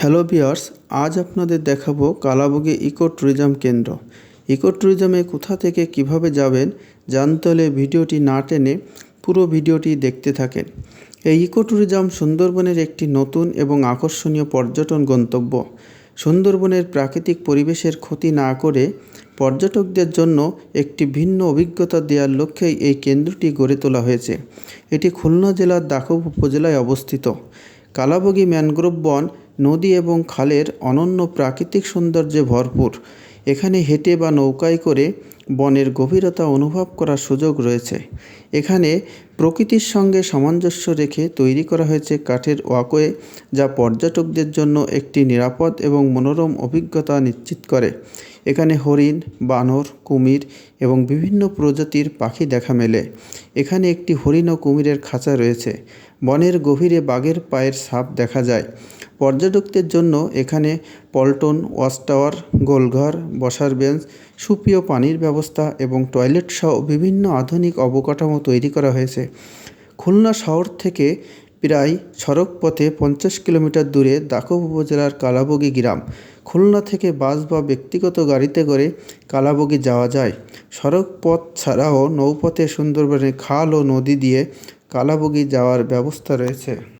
Hello বিয়ার্স আজ আপনাদের দেখাবো কালাবুগি ইকো ট্যুরিজম কেন্দ্র। ইকো ট্যুরিজমে কোথা থেকে কীভাবে যাবেন জানতে হলে ভিডিওটি না টেনে পুরো ভিডিওটি দেখতে থাকেন। এই ইকো ট্যুরিজম সুন্দরবনের একটি নতুন এবং আকর্ষণীয় পর্যটন গন্তব্য। সুন্দরবনের প্রাকৃতিক পরিবেশের ক্ষতি না করে পর্যটকদের জন্য একটি ভিন্ন অভিজ্ঞতা দেওয়ার লক্ষ্যেই এই কেন্দ্রটি গড়ে তোলা হয়েছে। এটি খুলনা জেলার দাকব উপজেলায় অবস্থিত। কালাবগি ম্যানগ্রোভ বন নদী এবং খালের অনন্য প্রাকৃতিক সৌন্দর্যে ভরপুর। এখানে হেঁটে বা নৌকায় করে বনের গভীরতা অনুভব করার সুযোগ রয়েছে। এখানে প্রকৃতির সঙ্গে সামঞ্জস্য রেখে তৈরি করা হয়েছে কাঠের ওয়াকওয়ে, যা পর্যটকদের জন্য একটি নিরাপদ এবং মনোরম অভিজ্ঞতা নিশ্চিত করে। এখানে হরিণ, বানর, কুমির এবং বিভিন্ন প্রজাতির পাখি দেখা মেলে। এখানে একটি হরিণ ও কুমিরের খাঁচা রয়েছে। বনের গভীরে বাঘের পায়ের ছাপ দেখা যায়। পর্যটকদের জন্য এখানে পল্টন ওয়াচ টাওয়ার গোলঘর, বসার বেঞ্চ, সুপেয় পানির ব্যবস্থা এবং টয়লেট সহ বিভিন্ন আধুনিক অবকাঠামো তৈরি করা হয়েছে। খুলনা শহর থেকে প্রায় সড়কপথে পঞ্চাশ কিলোমিটার দূরে দাকব উপজেলার কালাবগি গ্রাম। খুলনা থেকে বাস বা ব্যক্তিগত গাড়িতে করে কালাবগি যাওয়া যায়। সড়ক পথ ছাড়াও নৌপথে সুন্দরবনের খাল ও নদী দিয়ে কালাবগি যাওয়ার ব্যবস্থা রয়েছে।